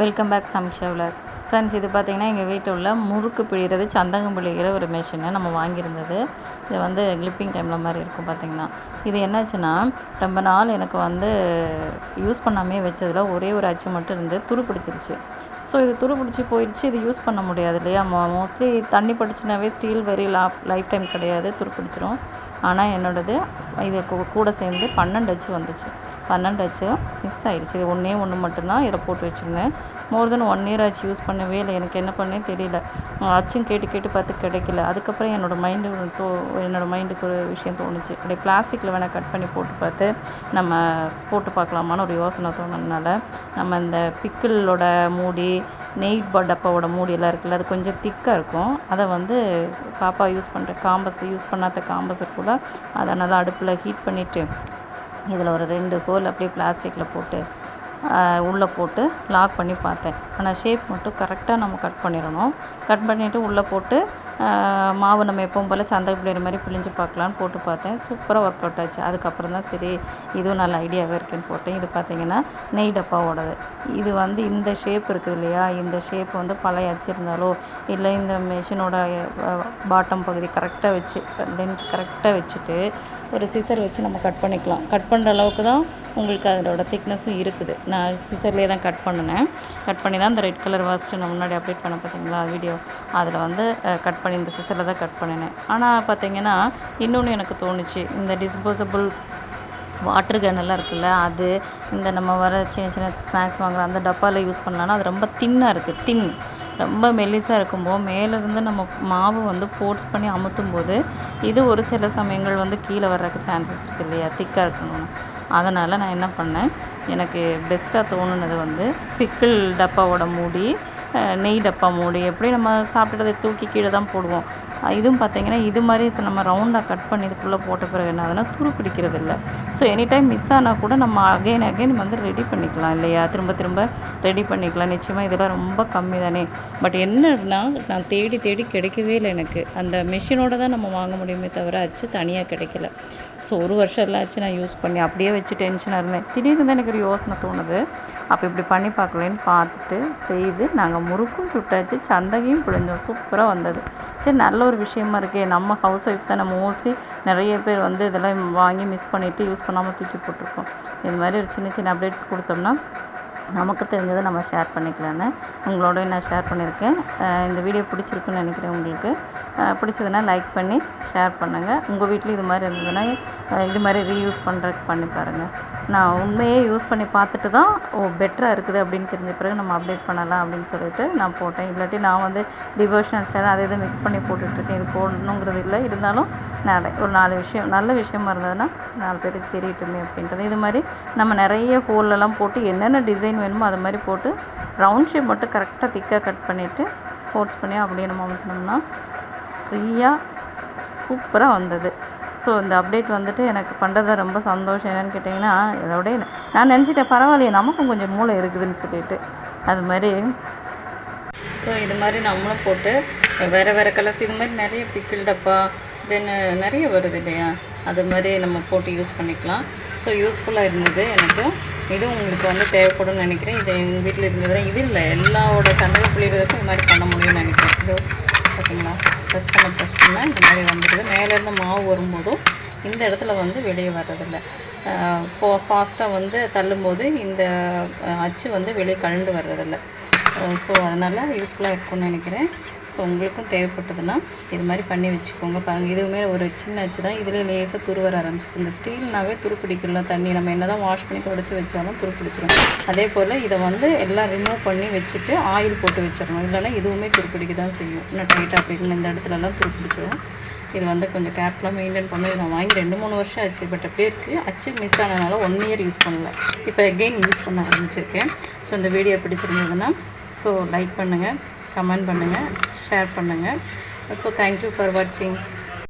Welcome back Samsha vlog friends இது பார்த்திங்கன்னா எங்கள் வீட்டில் உள்ள முறுக்கு பிழிகிறது சந்தகம் பிழிகிற ஒரு மிஷினு நம்ம வாங்கியிருந்தது. இது வந்து கிளிப்பிங் டைமில் மாதிரி இருக்கும் பார்த்திங்கன்னா இது என்னாச்சுன்னா ரொம்ப நாள் எனக்கு வந்து யூஸ் பண்ணாமே வச்சதில் ஒரே ஒரு அச்சு மட்டும் இருந்து துரு பிடிச்சிருச்சு. ஸோ இது துரு பிடிச்சி போயிடுச்சு இது யூஸ் பண்ண முடியாது இல்லையா? மோ மோஸ்ட்லி தண்ணி பட்டுச்சுனாவே ஸ்டீல் வெரி லாப் லைஃப் டைம் கிடையாது. துரு பிடிச்சிரும். ஆனால் என்னோடது இது கூட சேர்ந்து பன்னெண்டு அச்சு வந்துச்சு. பன்னெண்டு அச்சு மிஸ் ஆயிடுச்சு இது ஒன்றே ஒன்று மட்டும்தான் இதில் போட்டு வச்சுருந்தேன். மோர் தென் ஒன் இயர் ஆச்சு யூஸ் பண்ணவே இல்லை. எனக்கு என்ன பண்ணே தெரியல. அச்சும் கேட்டு கேட்டு பார்த்து கிடைக்கல. அதுக்கப்புறம் என்னோடய மைண்டு தோ என்னோடய மைண்டுக்கு ஒரு விஷயம் தோணுச்சு. அப்படியே பிளாஸ்டிக்கில் வேணால் கட் பண்ணி போட்டு பார்த்து நம்ம போட்டு பார்க்கலாமான்னு ஒரு யோசனை தோணுனால நம்ம இந்த பிக்கிளோட மூடி நெய் டப்பாவோட மூடியெல்லாம் இருக்குல்ல அது கொஞ்சம் திக்காக இருக்கும். அதை வந்து பாப்பா யூஸ் பண்ணுற காம்பஸ் யூஸ் பண்ணாத காம்பஸ் கூட அதை நல்லா அடுப்பில் ஹீட் பண்ணிவிட்டு இதில் ஒரு ரெண்டு ஹோல் அப்படியே பிளாஸ்டிக்கில் போட்டு உள்ளே போட்டு லாக் பண்ணி பார்த்தேன். ஆனால் ஷேப் மட்டும் கரெக்டாக நம்ம கட் பண்ணிடணும். கட் பண்ணிவிட்டு உள்ளே போட்டு மாவு நம்ம எப்பவும் போல் சந்தை பிள்ளைற மாதிரி பிழிஞ்சு பார்க்கலான்னு போட்டு பார்த்தேன். சூப்பராக ஒர்க் அவுட் ஆச்சு. அதுக்கப்புறம் தான் சரி இதுவும் நல்ல ஐடியாவே இருக்குன்னு போட்டேன். இது பார்த்திங்கன்னா நெய் டப்பாவோடது. இது வந்து இந்த ஷேப் இருக்குது இல்லையா? இந்த ஷேப் வந்து பழைய அச்சிருந்தாலோ இல்லை இந்த மிஷினோட பாட்டம் பகுதி கரெக்டாக வச்சு லென்த் கரெக்டாக வச்சுட்டு ஒரு சிசர் வச்சு நம்ம கட் பண்ணிக்கலாம். கட் பண்ணுற அளவுக்கு தான் உங்களுக்கு அதோட திக்னஸும் இருக்குது. நான் சிசர்லேயே தான் கட் பண்ணினேன். கட் பண்ணி தான் இந்த ரெட் கலர் வாஸ்ட்டு நான் முன்னாடி அப்டேட் பண்ண பார்த்தீங்களா? வீடியோ அதில் வந்து கட் பண்ணி இந்த சிசரில் தான் கட் பண்ணினேன். ஆனால் பார்த்தீங்கன்னா இன்னொன்று எனக்கு தோணுச்சு. இந்த டிஸ்போசபிள் வாட்டர் கேனெல்லாம் இருக்குல்ல அது இந்த நம்ம வர சின்ன சின்ன ஸ்நாக்ஸ் வாங்குற அந்த டப்பாவில் யூஸ் பண்ணலான்னா அது ரொம்ப தின்னாக இருக்குது தின் ரொம்ப மெல்லிசாக இருக்கும்போது மேலேருந்து நம்ம மாவு வந்து ஃபோர்ஸ் பண்ணி அமுத்தும் போது இது ஒரு சில சமயங்கள் வந்து கீழே வர்றதுக்கு சான்சஸ் இருக்குது இல்லையா? திக்காக இருக்கணும்னு. அதனால் நான் என்ன பண்ணேன் எனக்கு பெஸ்ட்டாக தோணுனது வந்து பிக்கிள் டப்பாவோட மூடி நெய் டப்பா மூடி. எப்படி நம்ம சாப்பிட்டதை தூக்கி கீழே தான் போடுவோம். இதுவும் பார்த்தீங்கன்னா இது மாதிரி நம்ம ரவுண்டாக கட் பண்ணி இதுக்குள்ளே போட்ட பிறகு என்ன ஆகுதுன்னா துரு பிடிக்கிறது இல்லை. ஸோ எனி டைம் மிஸ் ஆனால் கூட நம்ம அகைன் அகைன் வந்து ரெடி பண்ணிக்கலாம் இல்லையா? திரும்ப திரும்ப ரெடி பண்ணிக்கலாம். நிச்சயமாக இதெல்லாம் ரொம்ப கம்மி தானே. பட் என்னன்னா நான் தேடி தேடி கிடைக்கவே இல்லை எனக்கு. அந்த மிஷினோட தான் நம்ம வாங்க முடியுமே தவிர அச்சு தனியாக கிடைக்கல. ஸோ ஒரு வருஷம் எல்லாம் ஆச்சு நான் யூஸ் பண்ணி அப்படியே வச்சு டென்ஷனாக இருந்தேன். திடீர்னு தான் எனக்கு ஒரு யோசனை தோணுது. அப்போ இப்படி பண்ணி பார்க்கலன்னு பார்த்துட்டு செய்து நாங்கள் முறுக்கும் சுட்டாச்சு சந்தகையும் பிழிஞ்சோம் சூப்பராக வந்தது. சரி நல்ல ஒரு ஒரு விஷயமா இருக்கே. நம்ம ஹவுஸ் ஒய்ஃப் தான். நம்ம மோஸ்ட்லி நிறைய பேர் வந்து இதெல்லாம் வாங்கி மிஸ் பண்ணிவிட்டு யூஸ் பண்ணாமல் தூக்கி போட்டிருக்கோம். இது மாதிரி ஒரு சின்ன சின்ன அப்டேட்ஸ் கொடுத்தோம்னா நமக்கு தெரிஞ்சதை நம்ம ஷேர் பண்ணிக்கலான்னு உங்களோடய நான் ஷேர் பண்ணியிருக்கேன். இந்த வீடியோ பிடிச்சிருக்குன்னு நினைக்கிறேன் உங்களுக்கு. பிடிச்சதுன்னா லைக் பண்ணி ஷேர் பண்ணுங்கள் உங்கள் வீட்டில் இது மாதிரி இருந்ததுன்னா இது மாதிரி ரீயூஸ் பண்ணுறதுக்கு பண்ணி பாருங்கள் நான் உண்மையே யூஸ் பண்ணி பார்த்துட்டு தான் ஓ பெட்டராக இருக்குது அப்படின்னு தெரிஞ்ச பிறகு நம்ம அப்டேட் பண்ணலாம் அப்படின்னு சொல்லிட்டு நான் போட்டேன். இல்லாட்டி நான் வந்து டிவோஷனல் சேனல் அதை இதை மிக்ஸ் பண்ணி போட்டுட்ருக்கேன் இது போடணுங்கிறது இல்லை. இருந்தாலும் நான் ஒரு நாலு விஷயம் நல்ல விஷயமா இருந்ததுன்னா நாலு பேருக்கு தெரியட்டுமே அப்படின்றது. இது மாதிரி நம்ம நிறைய ஹோல்லலாம் போட்டு என்னென்ன டிசைன் வேணுமோ அது மாதிரி போட்டு ரவுண்ட் ஷேப் மட்டும் கரெக்டாக திக்காக கட் பண்ணிவிட்டு ஃபோர்ஸ் பண்ணி அப்படியே நம்ம அமுத்தினோம்னா ஃப்ரீயாக சூப்பராக வந்தது. ஸோ இந்த அப்டேட் வந்துட்டு எனக்கு பண்ணுறதுல ரொம்ப சந்தோஷம். என்னன்னு கேட்டிங்கன்னா இதோட நான் நினச்சிட்டேன் பரவாயில்லையே நமக்கும் கொஞ்சம் மூளை இருக்குதுன்னு சொல்லிட்டு. அது மாதிரி. ஸோ இது மாதிரி நம்மளும் போட்டு வேறு வேறு கலர்ஸ் இது மாதிரி நிறைய பிக்கிள் டப்பா தென் நிறைய வருது இல்லையா? அது மாதிரி நம்ம போட்டு யூஸ் பண்ணிக்கலாம். ஸோ யூஸ்ஃபுல்லாக இருந்தது எனக்கு. இதுவும் உங்களுக்கு வந்து தேவைப்படும் நினைக்கிறேன். இது எங்கள் வீட்டில் இருந்தது இது இல்லை எல்லாவோட சந்தை பிள்ளைகளுக்கும் இது மாதிரி பண்ண முடியும்னு நினைக்கிறேன். இதோ ப்ரெஸ் பண்ண ப்ரெஸ் பண்ண இந்த மாதிரி வந்துடுது. மேலேருந்து மாவு வரும்போதும் இந்த இடத்துல வந்து வெளியே வர்றதில்ல. ஃபாஸ்ட்டாக வந்து தள்ளும்போது இந்த அச்சு வந்து வெளியே கழண்டு வர்றதில்ல. ஸோ அதனால் யூஸ்ஃபுல்லாக இருக்கும்னு நினைக்கிறேன். ஸோ உங்களுக்கும் தேவைப்பட்டதுன்னா இது மாதிரி பண்ணி வச்சுக்கோங்க. பாருங்கள் இதுவுமே ஒரு சின்ன அச்சு தான். இதில் லேசாக துருவர ஆரம்பிச்சிச்சு இந்த ஸ்டீல்னாவே துருப்பிடிக்கல தண்ணி. நம்ம என்ன தான் வாஷ் பண்ணி துடைச்சி வச்சாலும் துருப்பிடிச்சிடும் அதே போல் இதை வந்து எல்லாம் ரிமூவ் பண்ணி வச்சுட்டு ஆயில் போட்டு வச்சிடணும். இல்லைன்னா இதுவுமே துருப்பிடிக்க தான் செய்யும். இன்னும் டைட்டாக பிடிக்கணும் இந்த இடத்துலலாம் துருப்பிடிச்சிடும் இது வந்து கொஞ்சம் கேர்ஃபுல்லாக மெயின்டைன் பண்ணி நான் வாங்கி ரெண்டு மூணு வருஷம் ஆச்சு. பட் அப்படியே இருக்குது அச்சு மிஸ் ஆனதுனால ஒன் இயர் யூஸ் பண்ணல. இப்போ எகெயின் யூஸ் பண்ண ஆரம்பிச்சிருக்கேன். ஸோ இந்த வீடியோ பிடிச்சிருந்ததுன்னா ஸோ லைக் பண்ணுங்கள் கமெண்ட் பண்ணுங்கள் ஷேர் பண்ணுங்கள் ஸோ தேங்க்யூ ஃபார் வாட்சிங்